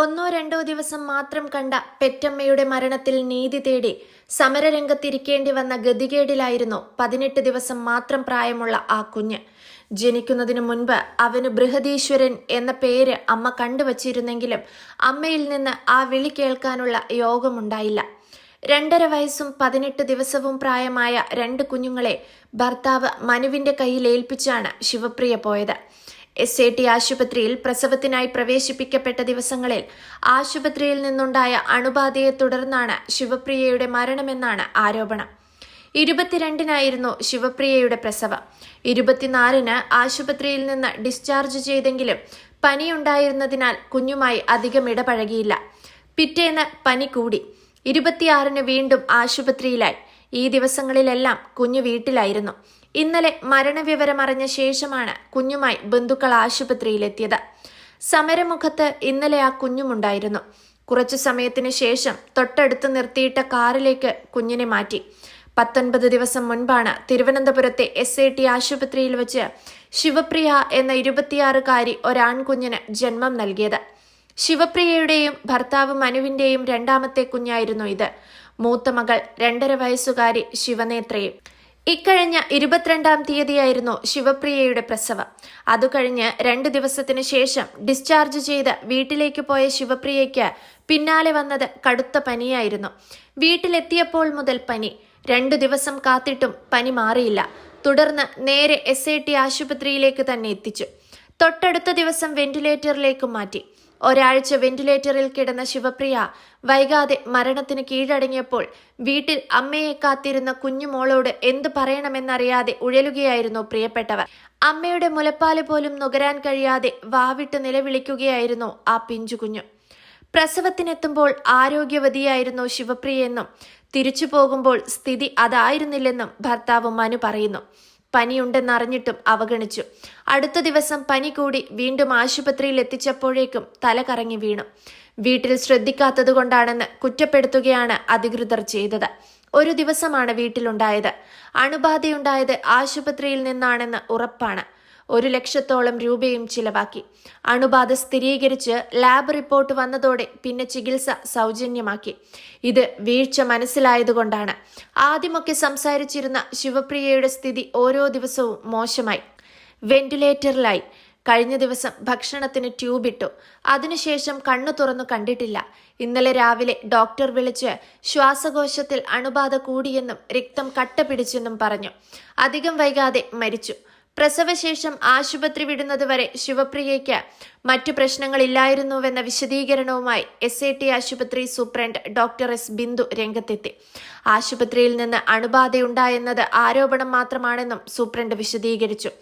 ഒന്നോ രണ്ടോ ദിവസം മാത്രം കണ്ട പെറ്റമ്മയുടെ മരണത്തിൽ നീതി തേടി സമരരംഗത്തിരിക്കേണ്ടി വന്ന ഗതികേടിലായിരുന്നു പതിനെട്ട് ദിവസം മാത്രം പ്രായമുള്ള ആ കുഞ്ഞ്. ജനിക്കുന്നതിനു മുൻപ് അവന് ബൃഹദീശ്വരൻ എന്ന പേര് അമ്മ കണ്ടുവച്ചിരുന്നെങ്കിലും അമ്മയിൽ നിന്ന് ആ വിളി കേൾക്കാനുള്ള യോഗമുണ്ടായില്ല. രണ്ടര വയസ്സും പതിനെട്ട് ദിവസവും പ്രായമായ രണ്ട് കുഞ്ഞുങ്ങളെ ഭർത്താവ് മനുവിന്റെ കയ്യിൽ ഏൽപ്പിച്ചാണ് ശിവപ്രിയ പോയത്. എസ് എ ടി ആശുപത്രിയിൽ പ്രസവത്തിനായി പ്രവേശിപ്പിക്കപ്പെട്ട ദിവസങ്ങളിൽ ആശുപത്രിയിൽ നിന്നുണ്ടായ അണുബാധയെ തുടർന്നാണ് ശിവപ്രിയയുടെ മരണമെന്നാണ് ആരോപണം. ഇരുപത്തിരണ്ടിനായിരുന്നു ശിവപ്രിയയുടെ പ്രസവം. ഇരുപത്തിനാലിന് ആശുപത്രിയിൽ നിന്ന് ഡിസ്ചാർജ് ചെയ്തെങ്കിലും പനിയുണ്ടായിരുന്നതിനാൽ കുഞ്ഞുമായി അധികം ഇടപഴകിയില്ല. പിറ്റേന്ന് പനി കൂടി. ഇരുപത്തിയാറിന് വീണ്ടും ആശുപത്രിയിലായി. ഈ ദിവസങ്ങളിലെല്ലാം കുഞ്ഞു വീട്ടിലായിരുന്നു. ഇന്നലെ മരണവിവരമറിഞ്ഞ ശേഷമാണ് കുഞ്ഞുമായി ബന്ധുക്കൾ ആശുപത്രിയിലെത്തിയത്. സമരമുഖത്ത് ഇന്നലെ ആ കുഞ്ഞുമുണ്ടായിരുന്നു. കുറച്ചു സമയത്തിന് ശേഷം തൊട്ടടുത്ത് നിർത്തിയിട്ട കാറിലേക്ക് കുഞ്ഞിനെ മാറ്റി. പത്തൊൻപത് ദിവസം മുൻപാണ് തിരുവനന്തപുരത്തെ എസ് ഐ ടി ആശുപത്രിയിൽ വെച്ച് ശിവപ്രിയ എന്ന ഇരുപത്തിയാറുകാരി ഒരാൺകുഞ്ഞിന് ജന്മം നൽകിയത്. ശിവപ്രിയയുടെയും ഭർത്താവ് മനുവിന്റെയും രണ്ടാമത്തെ കുഞ്ഞായിരുന്നു ഇത്. മൂത്ത മകൾ രണ്ടര വയസ്സുകാരി ശിവനേത്രയും. ഇക്കഴിഞ്ഞ ഇരുപത്തിരണ്ടാം തീയതിയായിരുന്നു ശിവപ്രിയയുടെ പ്രസവം. അതു കഴിഞ്ഞ് രണ്ട് ദിവസത്തിന് ശേഷം ഡിസ്ചാർജ് ചെയ്ത് വീട്ടിലേക്ക് പോയ ശിവപ്രിയയ്ക്ക് പിന്നാലെ വന്നത് കടുത്ത പനിയായിരുന്നു. വീട്ടിലെത്തിയപ്പോൾ മുതൽ പനി. രണ്ടു ദിവസം കാത്തിട്ടും പനി മാറിയില്ല. തുടർന്ന് നേരെ എസ് ആശുപത്രിയിലേക്ക് തന്നെ എത്തിച്ചു. തൊട്ടടുത്ത ദിവസം വെന്റിലേറ്ററിലേക്ക് മാറ്റി. ഒരാഴ്ച വെന്റിലേറ്ററിൽ കിടന്ന ശിവപ്രിയ വൈകാതെ മരണത്തിന് കീഴടങ്ങിയപ്പോൾ വീട്ടിൽ അമ്മയെ കാത്തിരുന്ന കുഞ്ഞുമോളോട് എന്തു പറയണമെന്നറിയാതെ ഉഴലുകയായിരുന്നു പ്രിയപ്പെട്ടവർ. അമ്മയുടെ മുലപ്പാൽ പോലും നുകരാൻ കഴിയാതെ വാവിട്ട് നിലവിളിക്കുകയായിരുന്നു ആ പിഞ്ചുകുഞ്ഞു പ്രസവത്തിനെത്തുമ്പോൾ ആരോഗ്യവതിയായിരുന്നു ശിവപ്രിയെന്നും തിരിച്ചു പോകുമ്പോൾ സ്ഥിതി അതായിരുന്നില്ലെന്നും ഭർത്താവ് മനു പറയുന്നു. പനിയുണ്ടെന്നറിഞ്ഞിട്ടും അവഗണിച്ചു. അടുത്ത ദിവസം പനി കൂടി വീണ്ടും ആശുപത്രിയിൽ എത്തിച്ചപ്പോഴേക്കും തല കറങ്ങി വീണു. വീട്ടിൽ ശ്രദ്ധിക്കാത്തതുകൊണ്ടാണെന്ന് കുറ്റപ്പെടുത്തുകയാണ് അധികൃതർ ചെയ്തത്. ഒരു ദിവസമാണ് വീട്ടിലുണ്ടായത്. അണുബാധയുണ്ടായത് ആശുപത്രിയിൽ നിന്നാണെന്ന് ഉറപ്പാണ്. ഒരു ലക്ഷത്തോളം രൂപയും ചിലവാക്കി. അണുബാധ സ്ഥിരീകരിച്ച് ലാബ് റിപ്പോർട്ട് വന്നതോടെ പിന്നെ ചികിത്സ സൗജന്യമാക്കി. ഇത് വീഴ്ച മനസ്സിലായതുകൊണ്ടാണ്. ആദ്യമൊക്കെ സംസാരിച്ചിരുന്ന ശിവപ്രിയയുടെ സ്ഥിതി ഓരോ ദിവസവും മോശമായി. വെന്റിലേറ്ററിലായി. കഴിഞ്ഞ ദിവസം ഭക്ഷണത്തിന് ട്യൂബ് ഇട്ടു അതിനുശേഷം കണ്ണു തുറന്നു കണ്ടിട്ടില്ല. ഇന്നലെ രാവിലെ ഡോക്ടർ വിളിച്ച് ശ്വാസകോശത്തിൽ അണുബാധ കൂടിയെന്നും രക്തം കട്ട പിടിച്ചെന്നും പറഞ്ഞു. അധികം വൈകാതെ മരിച്ചു. പ്രസവശേഷം ആശുപത്രി വിടുന്നതുവരെ ശിവപ്രിയയ്ക്ക് മറ്റു പ്രശ്നങ്ങളില്ലായിരുന്നുവെന്ന വിശദീകരണവുമായി എസ് എ ടി ആശുപത്രി സൂപ്രണ്ട് ഡോക്ടർ എസ് ബിന്ദു രംഗത്തെത്തി. ആശുപത്രിയിൽ നിന്ന് അണുബാധയുണ്ടായെന്നത് ആരോപണം മാത്രമാണെന്നും സൂപ്രണ്ട് വിശദീകരിച്ചു.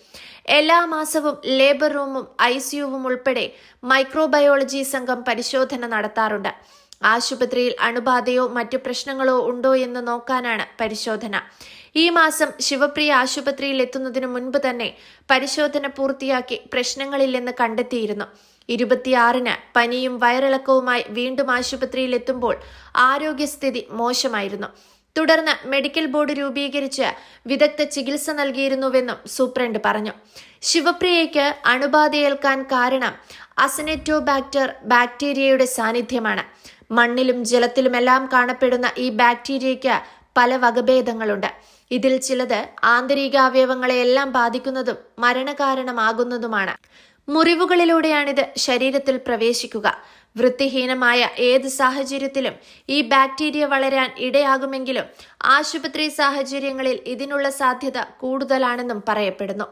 എല്ലാ മാസവും ലേബർ റൂമും ഐ സിയുവും ഉൾപ്പെടെ മൈക്രോബയോളജി സംഘം പരിശോധന നടത്താറുണ്ട്. ആശുപത്രിയിൽ അണുബാധയോ മറ്റു പ്രശ്നങ്ങളോ ഉണ്ടോ എന്ന് നോക്കാനാണ് പരിശോധന. ഈ മാസം ശിവപ്രിയ ആശുപത്രിയിൽ എത്തുന്നതിന് മുൻപ് തന്നെ പരിശോധന പൂർത്തിയാക്കി പ്രശ്നങ്ങളില്ലെന്ന് കണ്ടെത്തിയിരുന്നു. ഇരുപത്തിയാറിന് പനിയും വയറിളക്കവുമായി വീണ്ടും ആശുപത്രിയിൽ എത്തുമ്പോൾ ആരോഗ്യസ്ഥിതി മോശമായിരുന്നു. തുടർന്ന് മെഡിക്കൽ ബോർഡ് രൂപീകരിച്ച് വിദഗ്ധ ചികിത്സ നൽകിയിരുന്നുവെന്നും സൂപ്രണ്ട് പറഞ്ഞു. ശിവപ്രിയയ്ക്ക് അണുബാധയേൽക്കാൻ കാരണം അസനെറ്റോബാക്ടർ ബാക്ടീരിയയുടെ സാന്നിധ്യമാണ്. മണ്ണിലും ജലത്തിലുമെല്ലാം കാണപ്പെടുന്ന ഈ ബാക്ടീരിയയ്ക്ക് പല വകഭേദങ്ങളുണ്ട്. ഇതിൽ ചിലത് ആന്തരികാവയവങ്ങളെയെല്ലാം ബാധിക്കുന്നതും മരണകാരണമാകുന്നതുമാണ്. മുറിവുകളിലൂടെയാണിത് ശരീരത്തിൽ പ്രവേശിക്കുക. വൃത്തിഹീനമായ ഏത് സാഹചര്യത്തിലും ഈ ബാക്ടീരിയ വളരാൻ ഇടയാകുമെങ്കിലും ആശുപത്രി സാഹചര്യങ്ങളിൽ ഇതിനുള്ള സാധ്യത കൂടുതലാണെന്നും പറയപ്പെടുന്നു.